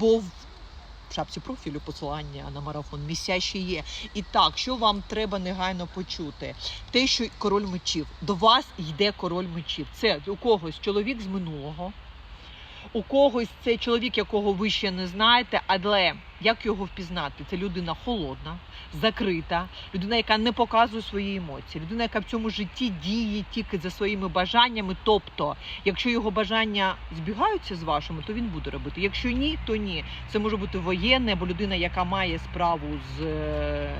Бо в шапці профілю посилання на марафон місця ще є. І так, що вам треба негайно почути? Те, що король мечів, до вас йде король мечів. Це у когось чоловік з минулого, у когось це чоловік, якого ви ще не знаєте, але як його впізнати? Це людина холодна, закрита, людина, яка не показує свої емоції, людина, яка в цьому житті діє тільки за своїми бажаннями. Тобто, якщо його бажання збігаються з вашими, то він буде робити. Якщо ні, то ні. Це може бути воєнне або людина, яка має справу з е,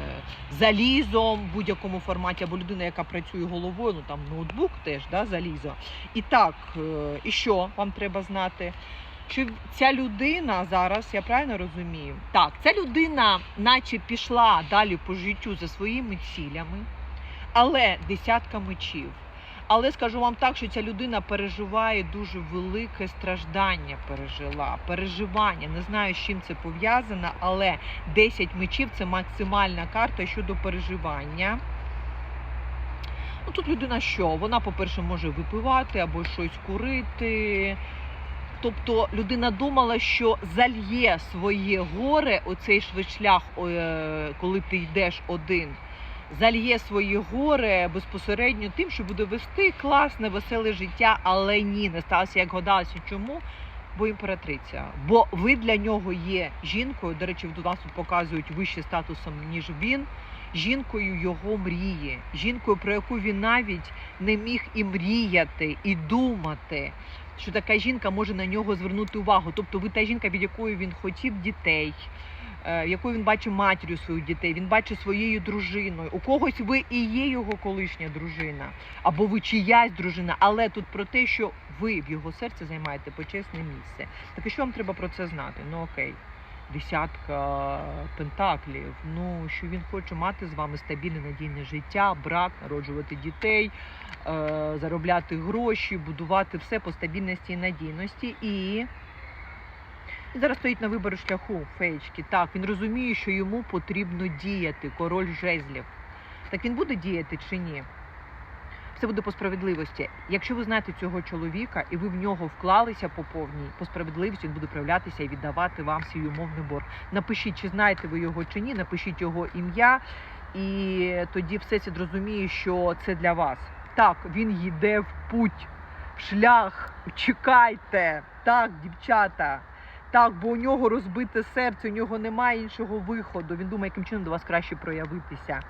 залізом в будь-якому форматі, або людина, яка працює головою, ну там ноутбук теж да, залізо. І так, е, і що вам треба знати? Чи ця людина зараз, я правильно розумію? Так, ця людина, наче пішла далі по життю за своїми цілями, але десятка мечів. Але скажу вам так, що ця людина переживає дуже велике страждання, пережила, переживання. Не знаю, з чим це пов'язано, але 10 мечів це максимальна карта щодо переживання. Ну, тут людина що? Вона, по-перше, може випивати або щось курити. Тобто людина думала, що зальє своє горе, оцей швид шлях, е, коли ти йдеш один, зальє своє горе безпосередньо тим, що буде вести класне, веселе життя, але ні, не сталося, як гадалося. Чому? Бо імператриця. Бо ви для нього є жінкою. До речі, до нас тут показують вище статусом, ніж він. Жінкою його мрії, жінкою, про яку він навіть не міг і мріяти, і думати що така жінка може на нього звернути увагу. Тобто ви та жінка, від якої він хотів дітей, е, якою він бачив матір'ю своїх дітей, він бачить своєю дружиною. У когось ви і є його колишня дружина, або ви чиясь дружина, але тут про те, що ви в його серці займаєте почесне місце. Так і що вам треба про це знати? Ну окей. Десятка пентаклів. Ну що він хоче мати з вами стабільне надійне життя, брак, народжувати дітей, е, заробляти гроші, будувати все по стабільності і надійності. І зараз стоїть на виборі шляху феєчки. Так, він розуміє, що йому потрібно діяти, король жезлів. Так він буде діяти чи ні? Все буде по справедливості. Якщо ви знаєте цього чоловіка і ви в нього вклалися по повній, по справедливості він буде проявлятися і віддавати вам свій умовний борг. Напишіть, чи знаєте ви його чи ні, напишіть його ім'я, і тоді все це зрозуміє, що це для вас. Так, він йде в путь, в шлях. Чекайте. Так, дівчата. Так, бо у нього розбите серце, у нього немає іншого виходу. Він думає, яким чином до вас краще проявитися.